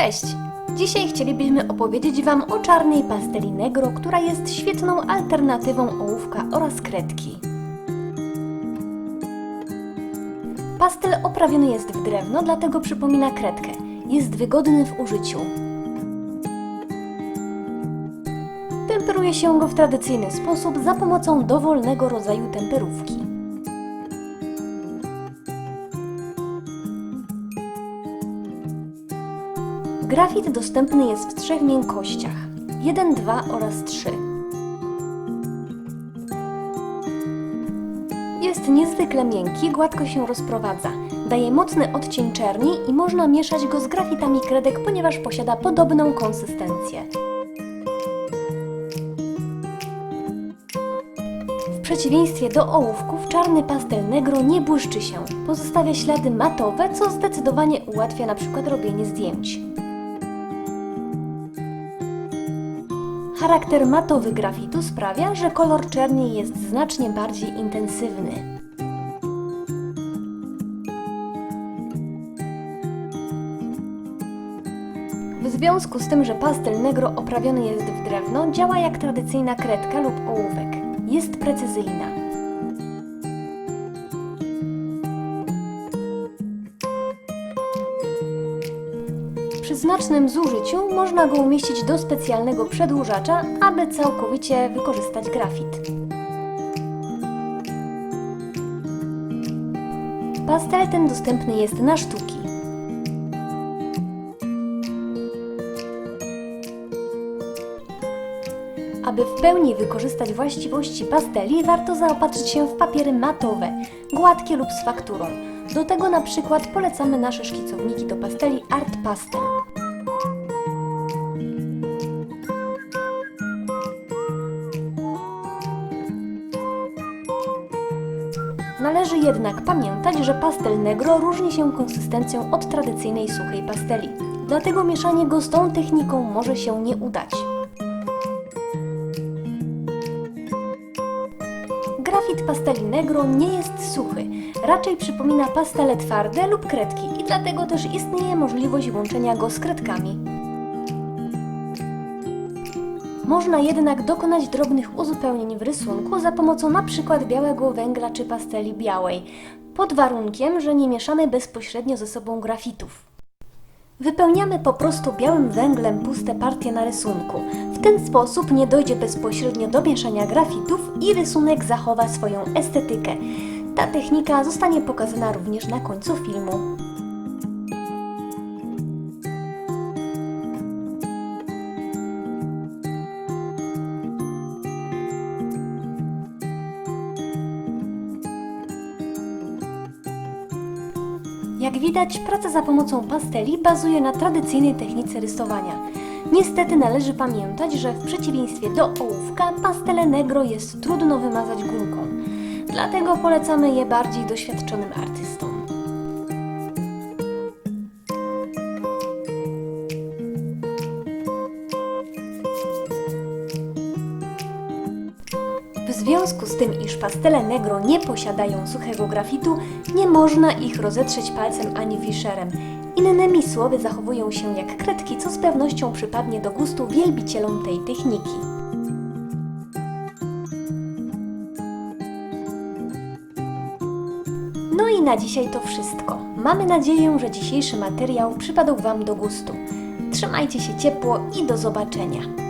Cześć! Dzisiaj chcielibyśmy opowiedzieć Wam o czarnej pasteli Negro, która jest świetną alternatywą ołówka oraz kredki. Pastel oprawiony jest w drewno, dlatego przypomina kredkę. Jest wygodny w użyciu. Temperuje się go w tradycyjny sposób za pomocą dowolnego rodzaju temperówki. Grafit dostępny jest w trzech miękkościach: 1, 2 oraz 3. Jest niezwykle miękki, gładko się rozprowadza. Daje mocny odcień czerni i można mieszać go z grafitami kredek, ponieważ posiada podobną konsystencję. W przeciwieństwie do ołówków, czarny pastel negro nie błyszczy się. Pozostawia ślady matowe, co zdecydowanie ułatwia na przykład robienie zdjęć. Charakter matowy grafitu sprawia, że kolor czerni jest znacznie bardziej intensywny. W związku z tym, że pastel negro oprawiony jest w drewno, działa jak tradycyjna kredka lub ołówek. Jest precyzyjna. Przy znacznym zużyciu można go umieścić do specjalnego przedłużacza, aby całkowicie wykorzystać grafit. Pastel ten dostępny jest na sztuki. Aby w pełni wykorzystać właściwości pasteli, warto zaopatrzyć się w papiery matowe, gładkie lub z fakturą. Do tego na przykład polecamy nasze szkicowniki do pasteli Art Pastel. Należy jednak pamiętać, że pastel negro różni się konsystencją od tradycyjnej suchej pasteli. Dlatego mieszanie go z tą techniką może się nie udać. Grafit pasteli negro nie jest suchy, raczej przypomina pastele twarde lub kredki i dlatego też istnieje możliwość łączenia go z kredkami. Można jednak dokonać drobnych uzupełnień w rysunku za pomocą np. białego węgla czy pasteli białej, pod warunkiem, że nie mieszamy bezpośrednio ze sobą grafitów. Wypełniamy po prostu białym węglem puste partie na rysunku. W ten sposób nie dojdzie bezpośrednio do mieszania grafitów i rysunek zachowa swoją estetykę. Ta technika zostanie pokazana również na końcu filmu. Jak widać, praca za pomocą pasteli bazuje na tradycyjnej technice rysowania. Niestety należy pamiętać, że w przeciwieństwie do ołówka, pastele negro jest trudno wymazać gumką. Dlatego polecamy je bardziej doświadczonym artystom. Związku z tym, iż pastele negro nie posiadają suchego grafitu, nie można ich rozetrzeć palcem ani wiszerem. Innymi słowy, zachowują się jak kredki, co z pewnością przypadnie do gustu wielbicielom tej techniki. No i na dzisiaj to wszystko. Mamy nadzieję, że dzisiejszy materiał przypadł Wam do gustu. Trzymajcie się ciepło i do zobaczenia.